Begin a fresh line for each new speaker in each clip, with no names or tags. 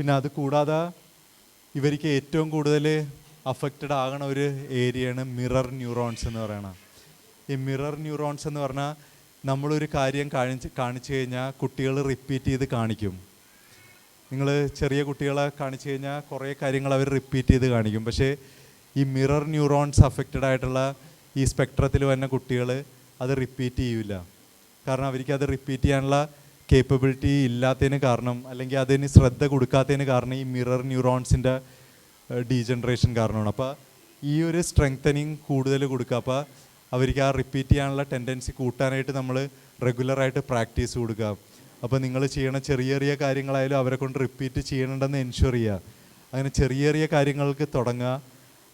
പിന്നെ അത് കൂടാതെ ഇവർക്ക് ഏറ്റവും കൂടുതൽ അഫക്റ്റഡ് ആകണ ഒരു ഏരിയയാണ് മിറർ ന്യൂറോൺസ് എന്ന് പറയണ. ഈ മിറർ ന്യൂറോൺസ് എന്ന് പറഞ്ഞാൽ നമ്മളൊരു കാര്യം കാണിച്ച് കാണിച്ചു കഴിഞ്ഞാൽ കുട്ടികൾ റിപ്പീറ്റ് ചെയ്ത് കാണിക്കും. നിങ്ങൾ ചെറിയ കുട്ടികളെ കാണിച്ചു കഴിഞ്ഞാൽ കുറേ കാര്യങ്ങൾ അവർ റിപ്പീറ്റ് ചെയ്ത് കാണിക്കും. പക്ഷേ ഈ മിറർ ന്യൂറോൺസ് അഫക്റ്റഡ് ആയിട്ടുള്ള ഈ സ്പെക്ട്രത്തിൽ വരുന്ന കുട്ടികൾ അത് റിപ്പീറ്റ് ചെയ്യില്ല കാരണം അവർക്ക് അത് റിപ്പീറ്റ് ചെയ്യാനുള്ള കേപ്പബിലിറ്റി ഇല്ലാത്തതിന് കാരണം അല്ലെങ്കിൽ അതിന് ശ്രദ്ധ കൊടുക്കാത്തതിന് കാരണം ഈ മിറർ ന്യൂറോൺസിന്റെ ഡീജനറേഷൻ കാരണമാണ്. അപ്പോൾ ഈ ഒരു സ്ട്രെങ്തനിങ് കൂടുതൽ കൊടുക്കുക. അപ്പോൾ അവർക്ക് ആ റിപ്പീറ്റ് ചെയ്യാനുള്ള ടെൻഡൻസി കൂട്ടാനായിട്ട് നമ്മൾ റെഗുലറായിട്ട് പ്രാക്ടീസ് കൊടുക്കുക. അപ്പോൾ നിങ്ങൾ ചെയ്യണ ചെറിയ ചെറിയ കാര്യങ്ങളായാലും അവരെ കൊണ്ട് റിപ്പീറ്റ് ചെയ്യണമെന്ന് എൻഷുർ ചെയ്യുക. അങ്ങനെ ചെറിയ ചെറിയ കാര്യങ്ങൾക്ക് തുടങ്ങുക.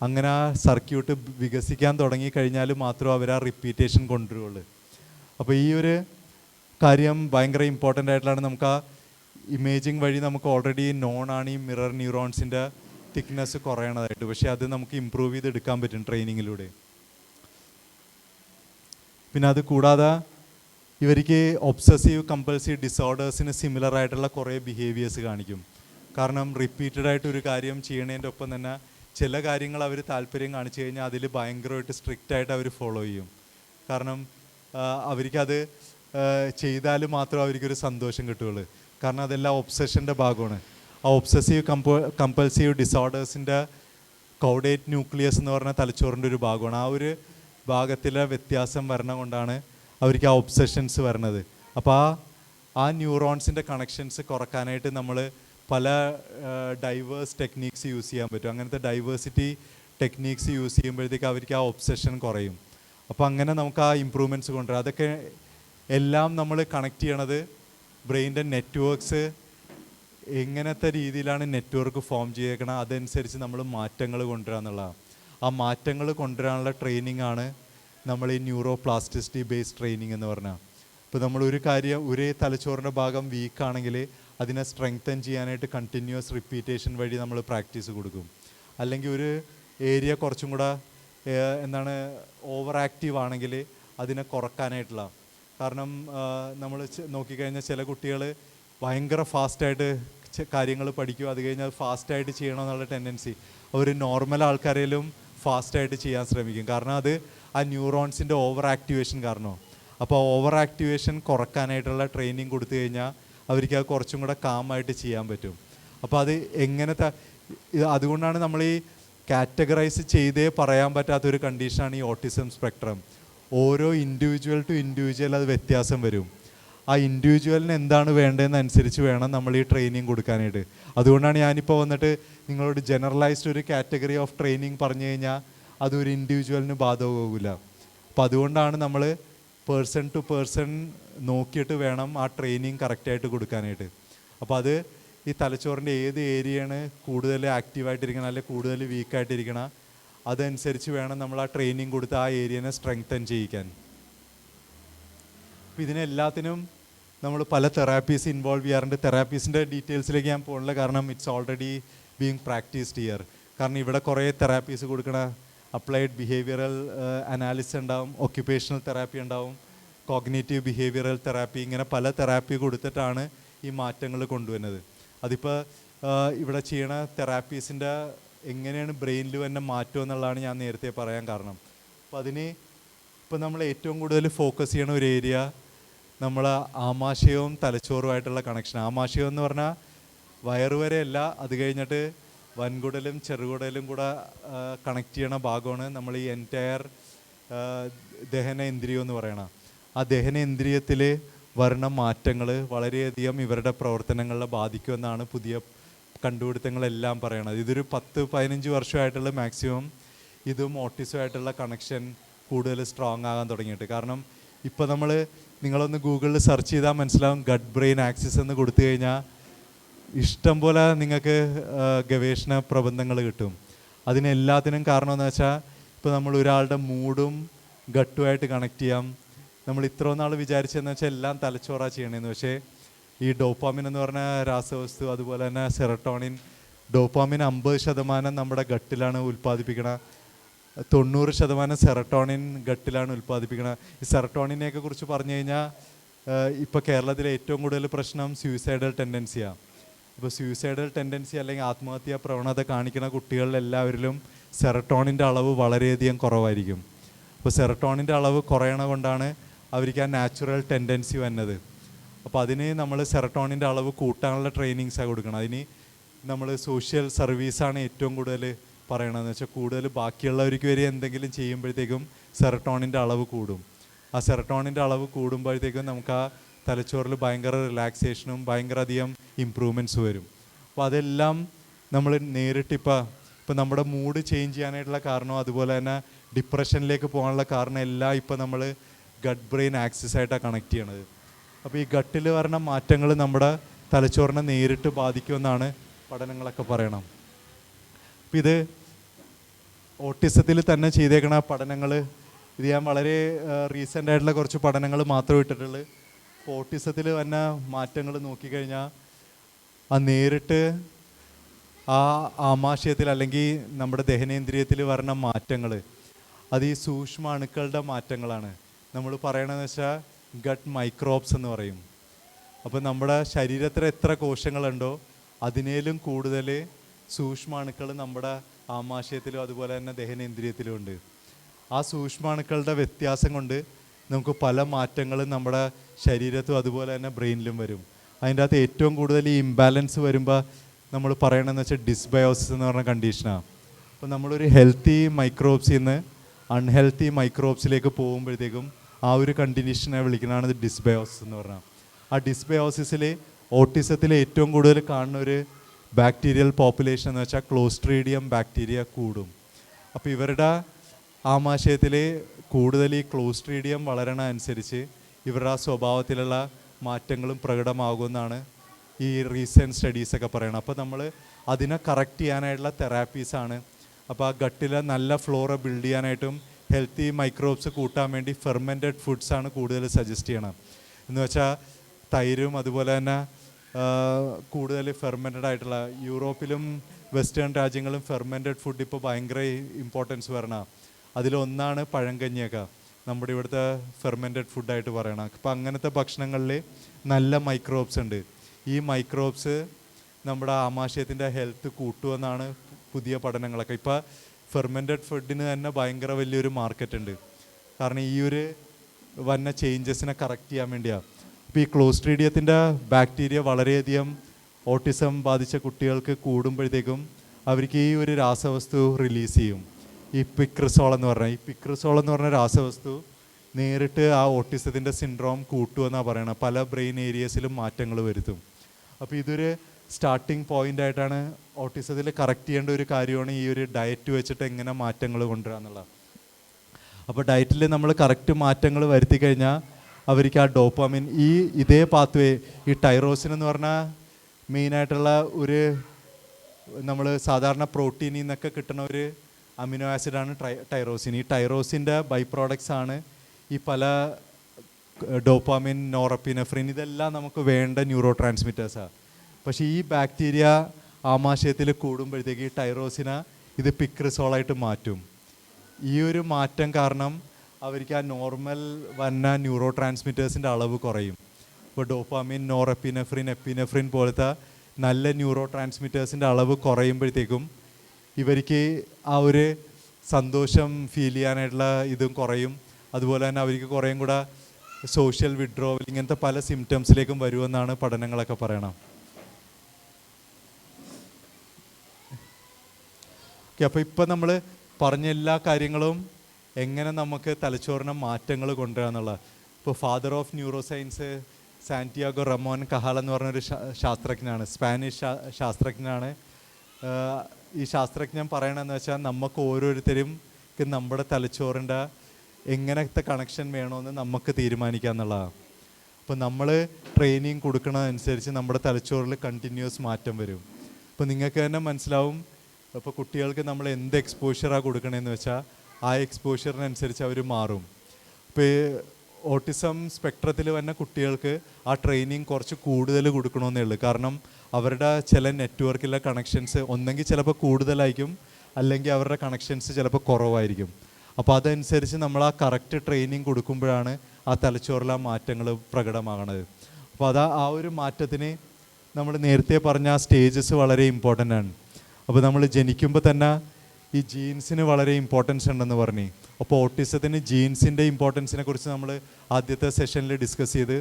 അങ്ങനെ ആ സർക്യൂട്ട് വികസിക്കാൻ തുടങ്ങി കഴിഞ്ഞാൽ മാത്രം അവർ ആ റിപ്പീറ്റേഷൻ കൊണ്ടുവരുള്ളൂ. അപ്പോൾ ഈ ഒരു കാര്യം ഭയങ്കര ഇമ്പോർട്ടന്റ് ആയിട്ടുള്ളതാണ്. നമുക്ക് ആ ഇമേജിങ് വഴി നമുക്ക് ഓൾറെഡി നോൺ ആണ് ഈ മിറർ ന്യൂറോൺസിന്റെ തിക്നെസ് കുറയണതായിട്ട്. പക്ഷേ അത് നമുക്ക് ഇമ്പ്രൂവ് ചെയ്തെടുക്കാൻ പറ്റും ട്രെയിനിങ്ങിലൂടെ പിന്നെ അത് കൂടാതെ ഇവർക്ക് ഒബ്സസീവ് കമ്പൾസീവ് ഡിസോർഡേഴ്സിന് സിമിലർ ആയിട്ടുള്ള കുറേ ബിഹേവിയേഴ്സ് കാണിക്കും. കാരണം റിപ്പീറ്റഡ് ആയിട്ട് ഒരു കാര്യം ചെയ്യണതിന്റെ ഒപ്പം തന്നെ ചില കാര്യങ്ങൾ അവർ താല്പര്യം കാണിച്ചു കഴിഞ്ഞാൽ അതിൽ ഭയങ്കരമായിട്ട് സ്ട്രിക്റ്റ് ആയിട്ട് അവർ ഫോളോ ചെയ്യും. കാരണം അവർക്കത് ചെയ്താൽ മാത്രം അവർക്കൊരു സന്തോഷം കിട്ടുകയുള്ളൂ. കാരണം അതെല്ലാം ഒബ്സഷന്റെ ഭാഗമാണ്. ആ ഒബ്സസീവ് കമ്പ കമ്പൽസീവ് ഡിസോർഡേഴ്സിന്റെ കൗഡേറ്റ് ന്യൂക്ലിയസ് എന്ന് പറഞ്ഞ തലച്ചോറിന്റെ ഒരു ഭാഗമാണ്. ആ ഒരു ഭാഗത്തിലെ വ്യത്യാസം വരണ കൊണ്ടാണ് അവർക്ക് ആ ഒബ്സഷൻസ് വരണത് അപ്പോൾ ആ ആ ന്യൂറോൺസിന്റെ കണക്ഷൻസ് കുറക്കാനായിട്ട് നമ്മൾ പല ഡൈവേഴ്സ് ടെക്നീക്സ് യൂസ് ചെയ്യാൻ പറ്റും. അങ്ങനത്തെ ഡൈവേഴ്സിറ്റി ടെക്നീക്സ് യൂസ് ചെയ്യുമ്പോഴത്തേക്ക് അവർക്ക് ആ ഒബ്സഷൻ കുറയും. അപ്പോൾ അങ്ങനെ നമുക്ക് ആ ഇമ്പ്രൂവ്മെന്റ്സ് കൊണ്ടുവരാം. അതൊക്കെ എല്ലാം നമ്മൾ കണക്ട് ചെയ്യണത് ബ്രെയിന്റെ നെറ്റ്വർക്ക്സ് എങ്ങനത്തെ രീതിയിലാണ് നെറ്റ്വർക്ക് ഫോം ചെയ്തേക്കണം അതനുസരിച്ച് നമ്മൾ മാറ്റങ്ങൾ കൊണ്ടുവരിക ആ മാറ്റങ്ങൾ കൊണ്ടുവരാനുള്ള ട്രെയിനിങ് ആണ് നമ്മൾ ഈ ന്യൂറോ പ്ലാസ്റ്റിസിറ്റി ബേസ്ഡ് ട്രെയിനിങ് എന്ന് പറഞ്ഞാൽ ഇപ്പോൾ നമ്മൾ ഒരു കാര്യം ഒരേ തലച്ചോറിന്റെ ഭാഗം വീക്കാണെങ്കിൽ അതിനെ സ്ട്രെങ്തൻ ചെയ്യാനായിട്ട് കണ്ടിന്യൂസ് റിപ്പീറ്റേഷൻ വഴി നമ്മൾ പ്രാക്ടീസ് കൊടുക്കും. അല്ലെങ്കിൽ ഒരു ഏരിയ കുറച്ചും കൂടെ എന്താണ് ഓവർ ആക്റ്റീവ് ആണെങ്കിൽ അതിനെ കുറക്കാനായിട്ടുള്ള കാരണം നമ്മൾ നോക്കിക്കഴിഞ്ഞാൽ ചില കുട്ടികൾ ഭയങ്കര ഫാസ്റ്റായിട്ട് കാര്യങ്ങൾ പഠിക്കും. അത് കഴിഞ്ഞാൽ ഫാസ്റ്റായിട്ട് ചെയ്യണമെന്നുള്ള ടെൻഡൻസി. അവർ നോർമൽ ആൾക്കാരേലും ഫാസ്റ്റായിട്ട് ചെയ്യാൻ ശ്രമിക്കും. കാരണം അത് ആ ന്യൂറോൺസിന്റെ ഓവർ ആക്ടിവേഷൻ കാരണമാണ് അപ്പോൾ ഓവർ ആക്ടിവേഷൻ കുറക്കാനായിട്ടുള്ള ട്രെയിനിങ് കൊടുത്തു കഴിഞ്ഞാൽ അവർക്ക് അത് കുറച്ചും കൂടെ കാമായിട്ട് ചെയ്യാൻ പറ്റും. അപ്പോൾ അത് എങ്ങനത്തെ അതുകൊണ്ടാണ് നമ്മൾ ഈ കാറ്റഗറൈസ് ചെയ്തേ പറയാൻ പറ്റാത്തൊരു കണ്ടീഷനാണ് ഈ ഓട്ടിസം സ്പെക്ട്രം. ഓരോ ഇൻഡിവിജ്വൽ ടു ഇൻഡിവിജ്വൽ അത് വ്യത്യാസം വരും. ആ ഇൻഡിവിജ്വലിന് എന്താണ് വേണ്ടതെന്ന് അനുസരിച്ച് വേണം നമ്മൾ ഈ ട്രെയിനിങ് കൊടുക്കാനായിട്ട്. അതുകൊണ്ടാണ് ഞാനിപ്പോൾ വന്നിട്ട് നിങ്ങളോട് ജനറലൈസ്ഡ് ഒരു കാറ്റഗറി ഓഫ് ട്രെയിനിങ് പറഞ്ഞു കഴിഞ്ഞാൽ അതൊരു ഇൻഡിവിജ്വലിന് ബാധകമാകില്ല അപ്പം അതുകൊണ്ടാണ് നമ്മൾ പേഴ്സൺ ടു പേഴ്സൺ നോക്കിയിട്ട് വേണം ആ ട്രെയിനിങ് കറക്റ്റായിട്ട് കൊടുക്കാനായിട്ട്. അപ്പോൾ അത് ഈ തലച്ചോറിന്റെ ഏത് ഏരിയയാണ് കൂടുതൽ ആക്റ്റീവായിട്ടിരിക്കണം അല്ലെങ്കിൽ കൂടുതൽ വീക്കായിട്ടിരിക്കണം അതനുസരിച്ച് വേണം നമ്മൾ ആ ട്രെയിനിങ് കൊടുത്ത് ആ ഏരിയനെ സ്ട്രെങ്തൻ ചെയ്യിക്കാൻ. അപ്പം ഇതിനെല്ലാത്തിനും നമ്മൾ പല തെറാപ്പീസ് ഇൻവോൾവ് ചെയ്യാറുണ്ട്. തെറാപ്പീസിന്റെ ഡീറ്റെയിൽസിലേക്ക് ഞാൻ പോകണില്ല കാരണം it's already being practised here കാരണം ഇവിടെ കുറേ തെറാപ്പീസ് കൊടുക്കണ അപ്ലൈഡ് ബിഹേവിയറൽ അനാലിസിസ് ഉണ്ടാവും ഒക്യുപ്പേഷണൽ തെറാപ്പി ഉണ്ടാവും കോഗ്നേറ്റീവ് ബിഹേവിയറൽ തെറാപ്പി ഇങ്ങനെ പല തെറാപ്പി കൊടുത്തിട്ടാണ് ഈ മാറ്റങ്ങൾ കൊണ്ടുവരുന്നത്. അതിപ്പോൾ ഇവിടെ ചെയ്യണ തെറാപ്പീസിന്റെ എങ്ങനെയാണ് ബ്രെയിനിൽ തന്നെ മാറ്റം എന്നുള്ളതാണ് ഞാൻ നേരത്തെ പറയാൻ കാരണം. അപ്പോൾ അതിന് ഇപ്പം നമ്മൾ ഏറ്റവും കൂടുതൽ ഫോക്കസ് ചെയ്യണ ഒരു ഏരിയ നമ്മൾ ആമാശയവും തലച്ചോറുമായിട്ടുള്ള കണക്ഷൻ ആമാശയം എന്ന് പറഞ്ഞാൽ വയറ് വരെയല്ല അത് കഴിഞ്ഞിട്ട് വൻകുടലും ചെറുകുടലും കൂടെ കണക്ട് ചെയ്യണ ഭാഗമാണ് നമ്മൾ ഈ എന്റയർ ദഹന ഇന്ദ്രിയം എന്ന് പറയണ. ആ ദഹന ഇന്ദ്രിയത്തിൽ വരണ മാറ്റങ്ങൾ വളരെയധികം ഇവരുടെ പ്രവർത്തനങ്ങളെ ബാധിക്കുമെന്നാണ് പുതിയ കണ്ടുപിടുത്തങ്ങളെല്ലാം പറയണത്. ഇതൊരു പത്ത് പതിനഞ്ച് വർഷമായിട്ടുള്ള മാക്സിമം ഇതും ഓട്ടിസുമായിട്ടുള്ള കണക്ഷൻ കൂടുതൽ സ്ട്രോങ് ആകാൻ തുടങ്ങിയിട്ട്. കാരണം ഇപ്പോൾ നമ്മൾ നിങ്ങളൊന്ന് ഗൂഗിളിൽ സെർച്ച് ചെയ്താൽ മനസ്സിലാവും ഗഡ് ബ്രെയിൻ ആക്സിസ് എന്ന് കൊടുത്തു കഴിഞ്ഞാൽ ഇഷ്ടം പോലെ നിങ്ങൾക്ക് ഗവേഷണ പ്രബന്ധങ്ങൾ കിട്ടും. അതിനെല്ലാത്തിനും കാരണമെന്ന് വെച്ചാൽ ഇപ്പോൾ നമ്മൾ ഒരാളുടെ മൂഡും ഗട്ടുമായിട്ട് കണക്ട് ചെയ്യാം. നമ്മൾ ഇത്ര നാൾ വിചാരിച്ചതെന്ന് വെച്ചാൽ എല്ലാം തലച്ചോറാ ചെയ്യണേന്ന്. പക്ഷേ ഈ ഡോപ്പാമിൻ എന്ന് പറഞ്ഞ രാസവസ്തു അതുപോലെ തന്നെ സെറട്ടോണിൻ ഡോപ്പാമിൻ അമ്പത് ശതമാനം നമ്മുടെ ഗട്ടിലാണ് ഉൽപ്പാദിപ്പിക്കണ. തൊണ്ണൂറ് ശതമാനം സെറട്ടോണിൻ ഗട്ടിലാണ് ഉൽപ്പാദിപ്പിക്കുന്നത് ഈ സെറട്ടോണിനെയൊക്കെ കുറിച്ച് പറഞ്ഞു കഴിഞ്ഞാൽ ഇപ്പോൾ കേരളത്തിലെ ഏറ്റവും കൂടുതൽ പ്രശ്നം സ്യൂസൈഡൽ ടെൻഡൻസിയാണ് ഇപ്പോൾ സ്യൂസൈഡൽ ടെൻഡൻസി അല്ലെങ്കിൽ ആത്മഹത്യാ പ്രവണത കാണിക്കുന്ന കുട്ടികളിലെല്ലാവരിലും സെറട്ടോണിന്റെ അളവ് വളരെയധികം കുറവായിരിക്കും. അപ്പോൾ സെറട്ടോണിന്റെ അളവ് കുറയണ കൊണ്ടാണ് അവർക്ക് ആ നാച്ചുറൽ ടെൻഡൻസി വന്നത്. അപ്പോൾ അതിന് നമ്മൾ സെറട്ടോണിന്റെ അളവ് കൂട്ടാനുള്ള ട്രെയിനിങ്സാണ് കൊടുക്കണം. അതിന് നമ്മൾ സോഷ്യൽ സർവീസാണ് ഏറ്റവും കൂടുതൽ പറയണതെന്ന് വെച്ചാൽ കൂടുതൽ ബാക്കിയുള്ളവർക്ക് വരെ എന്തെങ്കിലും ചെയ്യുമ്പോഴത്തേക്കും സെറട്ടോണിന്റെ അളവ് കൂടും. ആ സെറട്ടോണിന്റെ അളവ് കൂടുമ്പോഴത്തേക്കും നമുക്ക് ആ തലച്ചോറിൽ ഭയങ്കര റിലാക്സേഷനും ഭയങ്കര അധികം ഇമ്പ്രൂവ്മെന്റ്സ് വരും. അപ്പോൾ അതെല്ലാം നമ്മൾ നേരിട്ടിപ്പോൾ ഇപ്പോൾ നമ്മുടെ മൂഡ് ചേഞ്ച് ചെയ്യാനായിട്ടുള്ള കാരണം അതുപോലെ തന്നെ ഡിപ്രഷനിലേക്ക് പോകാനുള്ള കാരണം എല്ലാം ഇപ്പോൾ നമ്മൾ ഗഡ് ബ്രെയിൻ ആക്സസ് ആയിട്ടാണ് കണക്ട് ചെയ്യണത്. അപ്പോൾ ഈ ഗട്ടിൽ വരണ മാറ്റങ്ങൾ നമ്മുടെ തലച്ചോറിനെ നേരിട്ട് ബാധിക്കുമെന്നാണ് പഠനങ്ങളൊക്കെ പറയണം. അപ്പം ഇത് ഓട്ടിസത്തിൽ തന്നെ ചെയ്തേക്കണ പഠനങ്ങൾ ഇത് ഞാൻ വളരെ റീസെന്റ് ആയിട്ടുള്ള കുറച്ച് പഠനങ്ങൾ മാത്രമേ ഇട്ടിട്ടുള്ളൂ. അപ്പോൾ ഓട്ടിസത്തിൽ വന്ന മാറ്റങ്ങൾ നോക്കിക്കഴിഞ്ഞാൽ ആ നേരിട്ട് ആ ആമാശയത്തിൽ അല്ലെങ്കിൽ നമ്മുടെ ദഹനേന്ദ്രിയത്തിൽ വരുന്ന മാറ്റങ്ങൾ അത് ഈ സൂക്ഷ്മ അണുക്കളുടെ മാറ്റങ്ങളാണ്. നമ്മൾ പറയണതെന്ന് വെച്ചാൽ ഗട്ട് മൈക്രോബ്സ് എന്ന് പറയും. അപ്പോൾ നമ്മുടെ ശരീരത്തിൽ എത്ര കോശങ്ങളുണ്ടോ അതിനേലും കൂടുതൽ സൂക്ഷ്മാണുക്കൾ നമ്മുടെ ആമാശയത്തിലും അതുപോലെ തന്നെ ദഹനേന്ദ്രിയത്തിലും ഉണ്ട്. ആ സൂക്ഷ്മാണുക്കളുടെ വ്യത്യാസം കൊണ്ട് നമുക്ക് പല മാറ്റങ്ങളും നമ്മുടെ ശരീരത്തും അതുപോലെ തന്നെ ബ്രെയിനിലും വരും. അതിന്റെ അകത്ത് ഏറ്റവും കൂടുതൽ ഈ ഇംബാലൻസ് വരുമ്പോൾ നമ്മൾ പറയണമെന്ന് വെച്ചാൽ ഡിസ്ബയോസിസ് എന്ന് പറഞ്ഞ കണ്ടീഷനാണ് അപ്പോൾ നമ്മളൊരു ഹെൽത്തി മൈക്രോബ്സിൽ നിന്ന് അൺഹെൽത്തി മൈക്രോബ്സിലേക്ക് പോകുമ്പോഴത്തേക്കും ആ ഒരു കണ്ടിന്യൂഷനെ വിളിക്കുന്നതാണ് ഡിസ്ബയോസിസ് എന്ന് പറഞ്ഞാൽ ആ ഡിസ്ബയോസിസിൽ ഓട്ടിസത്തിൽ ഏറ്റവും കൂടുതൽ കാണുന്ന ഒരു ബാക്ടീരിയൽ പോപ്പുലേഷൻ എന്ന് വെച്ചാൽ ക്ലോസ്ട്രീഡിയം ബാക്ടീരിയ കൂടും. അപ്പോൾ ഇവരുടെ ആമാശയത്തിൽ കൂടുതൽ ഈ ക്ലോസ്ട്രീഡിയം വളരണ അനുസരിച്ച് ഇവരുടെ ആ സ്വഭാവത്തിലുള്ള മാറ്റങ്ങളും പ്രകടമാകുമെന്നാണ് ഈ റീസെന്റ് സ്റ്റഡീസൊക്കെ പറയണം അപ്പോൾ നമ്മൾ അതിനെ കറക്റ്റ് ചെയ്യാനായിട്ടുള്ള തെറാപ്പീസാണ് അപ്പോൾ ആ ഗട്ടിലെ നല്ല ഫ്ലോറ ബിൽഡ് ചെയ്യാനായിട്ടും ഹെൽത്തി മൈക്രോബ്സ് കൂട്ടാൻ വേണ്ടി ഫെർമെന്റഡ് ഫുഡ്സാണ് കൂടുതൽ സജസ്റ്റ് ചെയ്യണം എന്ന് വെച്ചാൽ തൈരും അതുപോലെ തന്നെ കൂടുതൽ ഫെർമെന്റഡ് ആയിട്ടുള്ള യൂറോപ്പിലും വെസ്റ്റേൺ രാജ്യങ്ങളും ഫെർമെന്റഡ് ഫുഡ് ഇപ്പോൾ ഭയങ്കര ഇമ്പോർട്ടൻസ് വരണ. അതിലൊന്നാണ് പഴങ്കഞ്ഞിയൊക്കെ നമ്മുടെ ഇവിടുത്തെ ഫെർമെന്റഡ് ഫുഡായിട്ട് പറയണം. അപ്പം അങ്ങനത്തെ ഭക്ഷണങ്ങളിൽ നല്ല മൈക്രോബ്സ് ഉണ്ട്. ഈ മൈക്രോബ്സ് നമ്മുടെ ആമാശയത്തിന്റെ ഹെൽത്ത് കൂട്ടുമെന്നാണ് പുതിയ പഠനങ്ങളൊക്കെ. ഇപ്പോൾ ഫെർമെന്റഡ് ഫുഡിന് തന്നെ ഭയങ്കര വലിയൊരു മാർക്കറ്റ് ഉണ്ട്. കാരണം ഈ ഒരു വന്ന ചേഞ്ചസിനെ കറക്റ്റ് ചെയ്യാൻ വേണ്ടിയാണ് അപ്പോൾ ഈ ക്ലോസ്ട്രീഡിയത്തിന്റെ ബാക്ടീരിയ വളരെയധികം ഓട്ടിസം ബാധിച്ച കുട്ടികൾക്ക് കൂടുമ്പോഴത്തേക്കും അവർക്ക് ഈ ഒരു രാസവസ്തു റിലീസ് ചെയ്യും. ഈ പിക്രിസോൾ എന്ന് പറഞ്ഞാൽ ഈ പിക്രിസോൾ എന്ന് പറഞ്ഞ രാസവസ്തു നേരിട്ട് ആ ഓട്ടിസത്തിന്റെ സിൻഡ്രോം കൂട്ടുമെന്നാണ് പറയണത് പല ബ്രെയിൻ ഏരിയസിലും മാറ്റങ്ങൾ വരുത്തും. അപ്പോൾ ഇതൊരു സ്റ്റാർട്ടിങ് പോയിന്റ് ആയിട്ടാണ് ഓട്ടിസത്തിൽ കറക്റ്റ് ചെയ്യേണ്ട ഒരു കാര്യമാണ് ഈ ഒരു ഡയറ്റ് വെച്ചിട്ട് എങ്ങനെ മാറ്റങ്ങൾ കൊണ്ടുവരിക എന്നുള്ളത്. അപ്പോൾ ഡയറ്റിൽ നമ്മൾ കറക്റ്റ് മാറ്റങ്ങൾ വരുത്തി കഴിഞ്ഞാൽ അവർക്ക് ആ ഡോപ്പാമിൻ ഈ ഇതേ പാത്വേ ഈ ടൈറോസിൻ എന്ന് പറഞ്ഞാൽ മെയിനായിട്ടുള്ള ഒരു നമ്മൾ സാധാരണ പ്രോട്ടീനിൽ നിന്നൊക്കെ കിട്ടുന്ന ഒരു അമിനോ ആസിഡാണ് ട്രൈ ടൈറോസിൻ ഈ ടൈറോസിന്റെ ബൈ പ്രോഡക്ട്സ് ആണ് ഈ പല ഡോപ്പാമിൻ നോറപ്പിനഫ്രിൻ ഇതെല്ലാം നമുക്ക് വേണ്ട ന്യൂറോ ട്രാൻസ്മിറ്റേഴ്സാണ് പക്ഷേ ഈ ബാക്ടീരിയ ആമാശയത്തിൽ കൂടുമ്പോഴത്തേക്ക് ടൈറോസിന ഇത് പിക്രിസോളായിട്ട് മാറ്റും. ഈ ഒരു മാറ്റം കാരണം അവർക്ക് ആ നോർമൽ വന്ന ന്യൂറോ ട്രാൻസ്മിറ്റേഴ്സിന്റെ അളവ് കുറയും. ഇപ്പോൾ ഡോപ്പാമിൻ നോറെപ്പിനെഫ്രിൻ എപ്പിനെഫ്രിൻ പോലത്തെ നല്ല ന്യൂറോ ട്രാൻസ്മിറ്റേഴ്സിന്റെ അളവ് കുറയുമ്പോഴത്തേക്കും ഇവർക്ക് ആ ഒരു സന്തോഷം ഫീൽ ചെയ്യാനായിട്ടുള്ള ഇതും കുറയും. അതുപോലെ തന്നെ അവർക്ക് കുറേയും കൂടെ സോഷ്യൽ വിഡ്രോവൽ ഇങ്ങനത്തെ പല സിംറ്റംസിലേക്കും വരുമെന്നാണ് പഠനങ്ങളൊക്കെ പറയണം ഓക്കെ അപ്പോൾ ഇപ്പം നമ്മൾ പറഞ്ഞ എല്ലാ കാര്യങ്ങളും എങ്ങനെ നമുക്ക് തലച്ചോറിന് മാറ്റങ്ങൾ കൊണ്ടുവരാന്നുള്ള ഇപ്പോൾ father of neuroscience Santiago Ramon Cajal എന്ന് പറഞ്ഞൊരു ശാസ്ത്രജ്ഞനാണ് സ്പാനിഷ് ശാസ്ത്രജ്ഞനാണ്. ഈ ശാസ്ത്രജ്ഞൻ പറയണമെന്ന് വെച്ചാൽ നമുക്ക് ഓരോരുത്തരും നമ്മുടെ തലച്ചോറിന്റെ എങ്ങനത്തെ കണക്ഷൻ വേണമെന്ന് നമുക്ക് തീരുമാനിക്കുക എന്നുള്ളതാണ് അപ്പോൾ നമ്മൾ ട്രെയിനിങ് കൊടുക്കണതനുസരിച്ച് നമ്മുടെ തലച്ചോറിൽ കണ്ടിന്യൂസ് മാറ്റം വരും. അപ്പോൾ നിങ്ങൾക്ക് തന്നെ മനസ്സിലാവും അപ്പോൾ കുട്ടികൾക്ക് നമ്മൾ എന്ത് എക്സ്പോഷറാണ് കൊടുക്കണമെന്ന് വെച്ചാൽ ആ എക്സ്പോഷറിനനുസരിച്ച് അവർ മാറും. ഇപ്പോൾ ഓട്ടിസം സ്പെക്ട്രത്തിൽ വന്ന കുട്ടികൾക്ക് ആ ട്രെയിനിങ് കുറച്ച് കൂടുതൽ കൊടുക്കണമെന്നേ ഉള്ളൂ. കാരണം അവരുടെ ചില നെറ്റ്വർക്കിലെ കണക്ഷൻസ് ഒന്നെങ്കിൽ ചിലപ്പോൾ കൂടുതലായിരിക്കും അല്ലെങ്കിൽ അവരുടെ കണക്ഷൻസ് ചിലപ്പോൾ കുറവായിരിക്കും. അപ്പോൾ അതനുസരിച്ച് നമ്മൾ ആ കറക്റ്റ് ട്രെയിനിങ് കൊടുക്കുമ്പോഴാണ് ആ തലച്ചോറിലെ ആ മാറ്റങ്ങൾ പ്രകടമാകണത്. അപ്പോൾ അതാ ആ ഒരു മാറ്റത്തിന് നമ്മൾ നേരത്തെ പറഞ്ഞ ആ സ്റ്റേജസ് വളരെ ഇമ്പോർട്ടന്റ് ആണ്. അപ്പോൾ നമ്മൾ ജനിക്കുമ്പോൾ തന്നെ ഈ ജീൻസിന് വളരെ ഇമ്പോർട്ടൻസ് ഉണ്ടെന്ന് പറഞ്ഞു. അപ്പോൾ ഓട്ടിസത്തിന് ജീൻസിന്റെ ഇമ്പോർട്ടൻസിനെ കുറിച്ച് നമ്മൾ ആദ്യത്തെ സെഷനിൽ ഡിസ്കസ് ചെയ്ത്.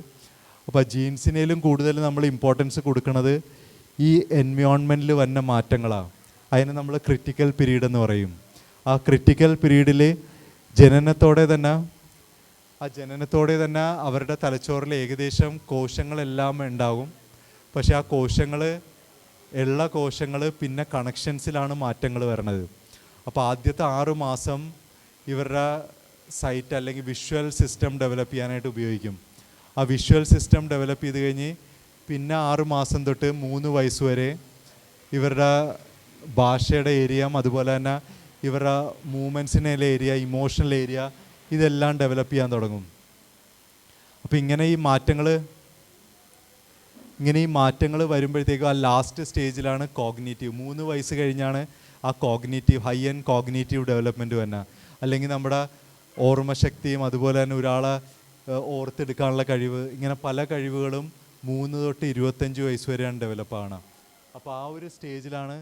അപ്പോൾ ജീൻസിനേലും കൂടുതൽ നമ്മൾ ഇമ്പോർട്ടൻസ് കൊടുക്കുന്നത് ഈ എൻവയോൺമെന്റിൽ വന്ന മാറ്റങ്ങളാണ് അതിന് നമ്മൾ ക്രിറ്റിക്കൽ പീരീഡ് എന്ന് പറയും. ആ ക്രിറ്റിക്കൽ പീരീഡിൽ ജനനത്തോടെ തന്നെ ആ ജനനത്തോടെ തന്നെ അവരുടെ തലച്ചോറിൽ ഏകദേശം കോശങ്ങളെല്ലാം ഉണ്ടാകും. പക്ഷേ ആ കോശങ്ങൾ ഉള്ള കോശങ്ങൾ പിന്നെ കണക്ഷൻസിലാണ് മാറ്റങ്ങൾ വരണത്. അപ്പോൾ ആദ്യത്തെ ആറു മാസം ഇവരുടെ സൈറ്റ് അല്ലെങ്കിൽ വിഷ്വൽ സിസ്റ്റം ഡെവലപ്പ് ചെയ്യാനായിട്ട് ഉപയോഗിക്കും. ആ വിഷ്വൽ സിസ്റ്റം ഡെവലപ്പ് ചെയ്ത് കഴിഞ്ഞ് പിന്നെ ആറ് മാസം തൊട്ട് മൂന്ന് വയസ്സ് വരെ ഇവരുടെ ഭാഷയുടെ ഏരിയ അതുപോലെ തന്നെ ഇവരുടെ മൂമെൻസിനുള്ള ഏരിയ ഇമോഷണൽ ഏരിയ ഇതെല്ലാം ഡെവലപ്പ് ചെയ്യാൻ തുടങ്ങും. അപ്പോൾ ഇങ്ങനെ ഈ മാറ്റങ്ങൾ ഇങ്ങനെ ഈ മാറ്റങ്ങൾ വരുമ്പോഴത്തേക്കും ആ ലാസ്റ്റ് സ്റ്റേജിലാണ് കോഗ്നേറ്റീവ് മൂന്ന് വയസ്സ് കഴിഞ്ഞാണ് ആ cognitive high and cognitive development തന്നെ അല്ലെങ്കിൽ നമ്മുടെ ഓർമ്മശക്തിയും അതുപോലെ തന്നെ ഒരാളെ ഓർത്തെടുക്കാനുള്ള കഴിവ് ഇങ്ങനെ പല കഴിവുകളും മൂന്ന് തൊട്ട് ഇരുപത്തഞ്ച് വയസ്സ് വരെയാണ് ഡെവലപ്പ് ആവണം. അപ്പോൾ ആ ഒരു സ്റ്റേജിലാണ്